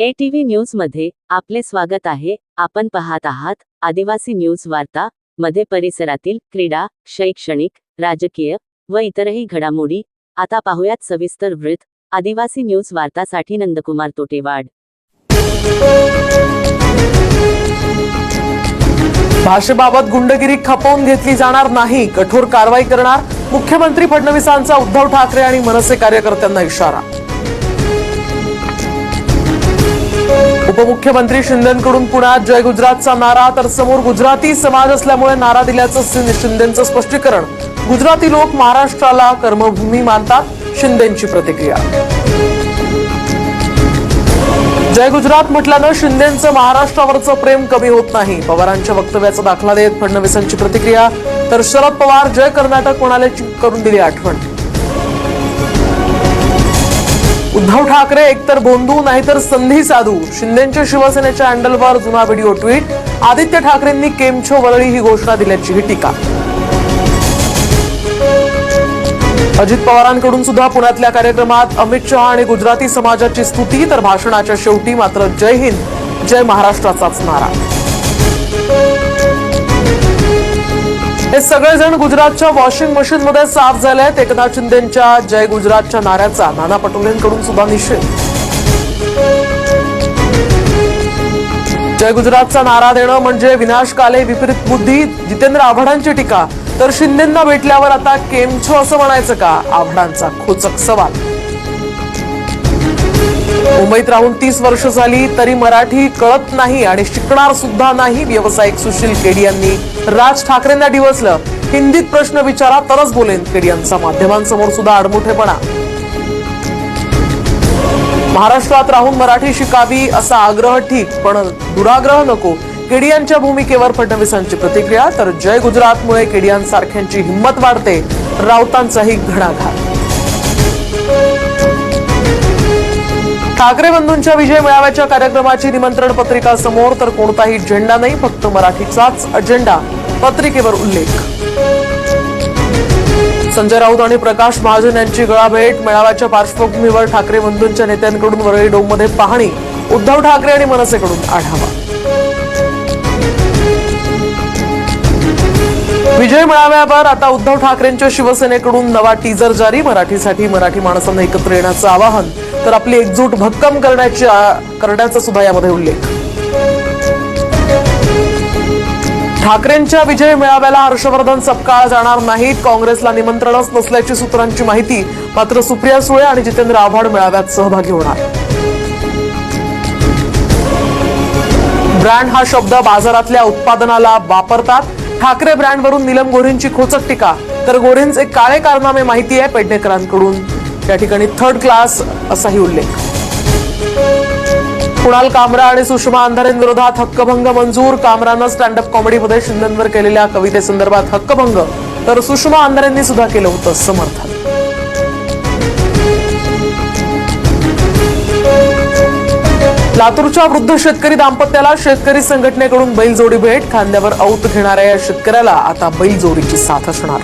ATV न्यूजमध्ये आपले स्वागत आहे. आपण पाहत आहात आदिवासी न्यूज वार्ता मध्ये परिसरातील क्रीडा शैक्षणिक राजकीय व इतरही घडामोडी. आता पाहूयात सविस्तर वृत्त. आदिवासी न्यूज वार्तासाठी नंदकुमार तोटेवाड. भाषेबाबत गुंडगिरी खपवून घेतली जाणार नाही. कठोर कारवाई करणार मुख्यमंत्री फडणवीसांचा उद्धव ठाकरे आणि मनसे कार्यकर्त्यांना इशारा. उपमुख्यमंत्री शिंदेकडून पुण्यात जय गुजरातचा नारा तर समोर गुजराती समाज असल्यामुळे नारा दिल्याचं शिंदेचं स्पष्टीकरण. गुजराती लोक महाराष्ट्राला कर्मभूमी मानतात शिंदेची प्रतिक्रिया. जय गुजरात म्हटल्यानं शिंदेचं महाराष्ट्रावरचं प्रेम कमी होत नाही. पवारांच्या वक्तव्याचा दाखला देत फडणवीसांची प्रतिक्रिया तर शरद पवार जय कर्नाटक म्हणाले करून दिली आठवण. उद्धव ठाकरे एकतर बोंदू नाहीतर संधी साधू. शिंदेच्या शिवसेनेच्या हँडलवर जुना व्हिडिओ ट्विट. आदित्य ठाकरेंनी केमछो वरळी ही घोषणा दिल्याची टीका. अजित पवारांकडून सुद्धा पुण्यातल्या कार्यक्रमात अमित शहा आणि गुजराती समाजाची स्तुती तर भाषणाच्या शेवटी मात्र जय हिंद जय महाराष्ट्राचाच नारा. हे सगळेजण गुजरातच्या वॉशिंग मशीन मध्ये साफ झालेत एकनाथ शिंदेच्या जय गुजरातच्या नाऱ्याचा नाना पटोलेंकडून सुद्धा निषेध. जय गुजरातचा नारा देणं म्हणजे विनाशकाले विपरीत बुद्धी जितेंद्र आव्हाडांची टीका. तर शिंदेंना भेटल्यावर आता केमछो असं म्हणायचं का? आव्हाडांचा खोचक सवाल. मुंबईत राहून तीस वर्ष झाली तरी मराठी कळत नाही आणि शिकणार सुद्धा नाही व्यावसायिक सुशील केडी यांनी. राज ठाकरेंना डिवसलं हिंदीत प्रश्न विचारा तरच बोलेन केडी यांचा. माध्यमांसमोर सुद्धा आडमुठेपणा. महाराष्ट्रात राहून मराठी शिकावी असा आग्रह ठीक पण दुराग्रह नको. केडियांच्या भूमिकेवर फडणवीसांची प्रतिक्रिया तर जय गुजरातमुळे केडियांसारख्यांची हिंमत वाढते राऊतांचाही घणाघात. ठाकरे बंधूंच्या विजय मेळाव्याच्या कार्यक्रमाची निमंत्रण पत्रिका समोर तर कोणताही झेंडा नाही फक्त मराठीचाच अजेंडा पत्रिकेवर उल्लेख. संजय राऊत आणि प्रकाश महाजन यांची गळाभेट मेळाव्याच्या पार्श्वभूमीवर ठाकरे बंधूंच्या नेत्यांकडून वरळी डोममध्ये पाहणी उद्धव ठाकरे आणि मनसेकडून आढावा. विजय मेळाव्यावर आता उद्धव ठाकरेंच्या शिवसेनेकडून नवा टीजर जारी मराठीसाठी मराठी माणसांना एकत्र येण्याचं आवाहन. तर आपली एकजूट भक्कम करण्याची करण्याचा सुद्धा यामध्ये उल्लेख. ठाकरेंच्या विजय मेळाव्याला हर्षवर्धन सपकाळ जाणार नाहीत काँग्रेसला निमंत्रणच नसल्याची सूत्रांची माहिती मात्र सुप्रिया सुळे आणि जितेंद्र आव्हाड मेळाव्यात सहभागी होणार. ब्रँड हा शब्द बाजारातल्या उत्पादनाला वापरतात. ठाकरे ब्रँडवरून नीलम गोऱ्हेंची खोचक टीका. तर गोऱ्हेंचे काळे कारनामे माहिती आहे पेडणेकरांकडून. या ठिकाणी थर्ड क्लास असाही उल्लेख. कुणाल कामरा आणि सुषमा अंधारेंविरोधात हक्कभंग मंजूर. कामरानं स्टँडअप कॉमेडीमध्ये शिंदेंवर केलेल्या कवितेसंदर्भात हक्कभंग. तर सुषमा अंधारेंनी सुद्धा केलं होतं समर्थन. लातूरच्या वृद्ध शेतकरी दाम्पत्याला शेतकरी संघटनेकडून बैलजोडी भेट. खांद्यावर औत घेणाऱ्या या शेतकऱ्याला आता बैलजोडीची साथ असणार.